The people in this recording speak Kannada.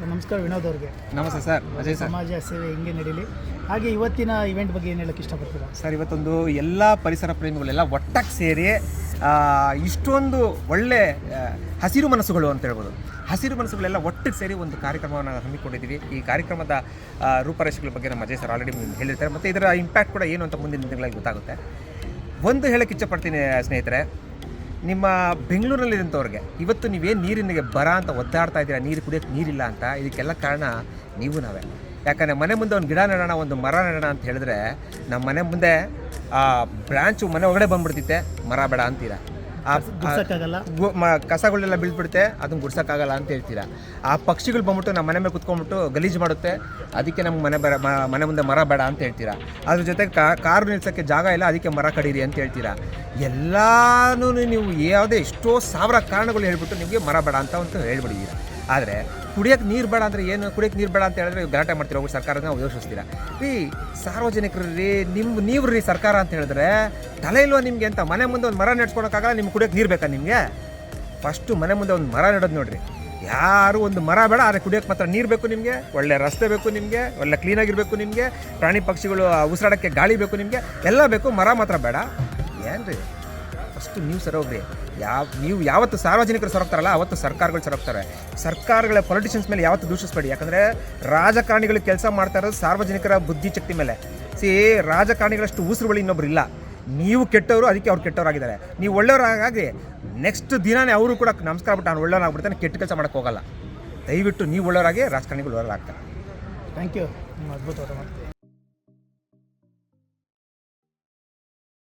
ನಮಸ್ಕಾರ ವಿನೋದ್ ಅವ್ರಿಗೆ. ನಮಸ್ತೆ ಸರ್ ಅಜಯ್ ಸರ್. ಸಮಾಜ ಸೇವೆ ಹೆಂಗೆ ನಡೀಲಿ? ಹಾಗೆ ಇವತ್ತಿನ ಇವೆಂಟ್ ಬಗ್ಗೆ ಏನು ಹೇಳಕ್ಕೆ ಇಷ್ಟಪಡ್ತೀರಾ? ಸರ್ ಇವತ್ತೊಂದು ಎಲ್ಲ ಪರಿಸರ ಪ್ರೇಮಿಗಳೆಲ್ಲ ಒಟ್ಟಾಗಿ ಸೇರಿ ಇಷ್ಟೊಂದು ಒಳ್ಳೆ ಹಸಿರು ಮನಸ್ಸುಗಳು ಅಂತ ಹೇಳ್ಬೋದು. ಹಸಿರು ಮನಸ್ಸುಗಳೆಲ್ಲ ಒಟ್ಟಿಗೆ ಸೇರಿ ಒಂದು ಕಾರ್ಯಕ್ರಮವನ್ನು ಹಮ್ಮಿಕೊಂಡಿದ್ದೀವಿ. ಈ ಕಾರ್ಯಕ್ರಮದ ರೂಪರೇಷೆಗಳ ಬಗ್ಗೆ ನಮ್ಮ ಅಜಯ್ ಸರ್ ಆಲ್ರೆಡಿ ಹೇಳಿರ್ತಾರೆ. ಮತ್ತು ಇದರ ಇಂಪ್ಯಾಕ್ಟ್ ಕೂಡ ಏನು ಅಂತ ಮುಂದಿನ ದಿನಗಳಲ್ಲಿ ಗೊತ್ತಾಗುತ್ತೆ. ಒಂದು ಹೇಳಕ್ಕೆ ಇಚ್ಛಪಡ್ತೀನಿ ಸ್ನೇಹಿತರೆ. ನಿಮ್ಮ ಬೆಂಗಳೂರಲ್ಲಿರುವಂಥವ್ರಿಗೆ ಇವತ್ತು ನೀವೇನು ನೀರಿನಿಗೆ ಬರ ಅಂತ ಒದ್ದಾಡ್ತಾ ಇದ್ದೀರಾ? ನೀರು ಕುಡಿಯೋಕ್ಕೆ ನೀರಿಲ್ಲ ಅಂತ ಇದಕ್ಕೆಲ್ಲ ಕಾರಣ ನೀವು ನಾವೇ. ಯಾಕಂದರೆ ಮನೆ ಮುಂದೆ ಒಂದು ಗಿಡ ನೆಡೋಣ, ಒಂದು ಮರ ನೆಡೋಣ ಅಂತ ಹೇಳಿದ್ರೆ ನಮ್ಮ ಮನೆ ಮುಂದೆ ಆ ಬ್ರಾಂಚು ಮನೆ ಒಳಗಡೆ ಬಂದ್ಬಿಡ್ತಿತ್ತೆ ಮರ ಬೇಡ ಅಂತೀರಾ? ಕಸಗಳೆಲ್ಲ ಬೀಳ್ಬಿಡುತ್ತೆ ಅದನ್ನ ಗುಡ್ಸೋಕ್ಕಾಗಲ್ಲ ಅಂತ ಹೇಳ್ತೀರಾ. ಆ ಪಕ್ಷಿಗಳು ಬಂದ್ಬಿಟ್ಟು ನಮ್ಮ ಮನೆ ಮೇಲೆ ಕುತ್ಕೊಂಡ್ಬಿಟ್ಟು ಗಲೀಜು ಮಾಡುತ್ತೆ ಅದಕ್ಕೆ ನಮ್ಗೆ ಮನೆ ಬರ ಮನೆ ಮುಂದೆ ಮರ ಬೇಡ ಅಂತ ಹೇಳ್ತೀರಾ. ಅದ್ರ ಜೊತೆಗೆ ಕಾರು ನಿಲ್ಸೋಕ್ಕೆ ಜಾಗ ಇಲ್ಲ ಅದಕ್ಕೆ ಮರ ಕಡೀರಿ ಅಂತ ಹೇಳ್ತೀರಾ. ಎಲ್ಲಾನು ನೀವು ಯಾವುದೇ ಎಷ್ಟೋ ಸಾವಿರ ಕಾರಣಗಳು ಹೇಳ್ಬಿಟ್ಟು ನಿಮಗೆ ಮರ ಬೇಡ ಅಂತ ಅಂತ ಹೇಳ್ಬಿಟ್ಟಿದ್ದೀರಾ ಆದರೆ ಕುಡಿಯೋಕ್ಕೆ ನೀರು ಬೇಡ ಅಂದರೆ ಏನು? ಕುಡಿಯೋಕ್ಕೆ ನೀರು ಬೇಡ ಅಂತ ಹೇಳಿದ್ರೆ ಗಲಾಟೆ ಮಾಡ್ತೀರ? ಹೋಗಿ ಸರ್ಕಾರದ ನಾವು ಯೋಚಿಸ್ತೀರಾ? ರೀ ಸಾರ್ವಜನಿಕರು ರೀ ನಿಮ್ಮ ನೀವು ರೀ ಸರ್ಕಾರ ಅಂತ ಹೇಳಿದ್ರೆ ತಲೆ ಇಲ್ವಾ ನಿಮಗೆ ಅಂತ? ಮನೆ ಮುಂದೆ ಒಂದು ಮರ ನೆಡ್ಸ್ಕೊಳಕ್ಕಾಗಲ್ಲ, ನಿಮ್ಗೆ ಕುಡಿಯೋಕ್ಕೆ ನೀರು ಬೇಕಾ ನಿಮಗೆ? ಫಸ್ಟು ಮನೆ ಮುಂದೆ ಒಂದು ಮರ ನೆಡೋದು ನೋಡಿರಿ. ಯಾರು ಒಂದು ಮರ ಬೇಡ, ಆದರೆ ಕುಡಿಯೋಕ್ಕೆ ಮಾತ್ರ ನೀರು ಬೇಕು ನಿಮಗೆ, ಒಳ್ಳೆ ರಸ್ತೆ ಬೇಕು ನಿಮಗೆ, ಒಳ್ಳೆ ಕ್ಲೀನಾಗಿರಬೇಕು ನಿಮಗೆ, ಪ್ರಾಣಿ ಪಕ್ಷಿಗಳು ಉಸಿರಾಡೋಕ್ಕೆ ಗಾಳಿ ಬೇಕು ನಿಮಗೆ, ಎಲ್ಲ ಬೇಕು, ಮರ ಮಾತ್ರ ಬೇಡ. ಏನ್ರಿ? ಫಸ್ಟು ನೀವು ಸರೋಗ್ರಿ. ಯಾವ, ನೀವು ಯಾವತ್ತು ಸಾರ್ವಜನಿಕರು ಸರೋಗ್ತಾರಲ್ಲ, ಅವತ್ತು ಸರ್ಕಾರಗಳು ಸರೋಗ್ತಾರೆ. ಸರ್ಕಾರಗಳ ಪೊಲಿಟಿಷಿಯನ್ಸ್ ಮೇಲೆ ಯಾವತ್ತು ದೂಷಿಸಬೇಡಿ. ಯಾಕಂದರೆ ರಾಜಕಾರಣಿಗಳು ಕೆಲಸ ಮಾಡ್ತಾ ಇರೋದು ಸಾರ್ವಜನಿಕರ ಬುದ್ಧಿಶಕ್ತಿ ಮೇಲೆ. ಸಿ, ರಾಜಕಾರಣಿಗಳಷ್ಟು ಉಸಿರುಗಳು ಇನ್ನೊಬ್ರು ಇಲ್ಲ. ನೀವು ಕೆಟ್ಟವರು, ಅದಕ್ಕೆ ಅವ್ರು ಕೆಟ್ಟವರಾಗಿದ್ದಾರೆ. ನೀವು ಒಳ್ಳೆಯವರಾಗಿ ನೆಕ್ಸ್ಟ್ ದಿನನೇ ಅವರು ಕೂಡ ನಮಸ್ಕಾರ ಬಿಟ್ಟು ನಾನು ಒಳ್ಳೆಯವನಾಗ್ಬಿಡ್ತಾನೆ, ಕೆಟ್ಟ ಕೆಲಸ ಮಾಡೋಕ್ಕೆ ಹೋಗಲ್ಲ. ದಯವಿಟ್ಟು ನೀವು ಒಳ್ಳೆಯವರಾಗಿ ರಾಜಕಾರಣಿಗಳು ಒಳ್ಳೆಯವರಾಗ್ತಾರೆ. ಥ್ಯಾಂಕ್ ಯು ಅದ್ಭುತವಾದ ಮಾತು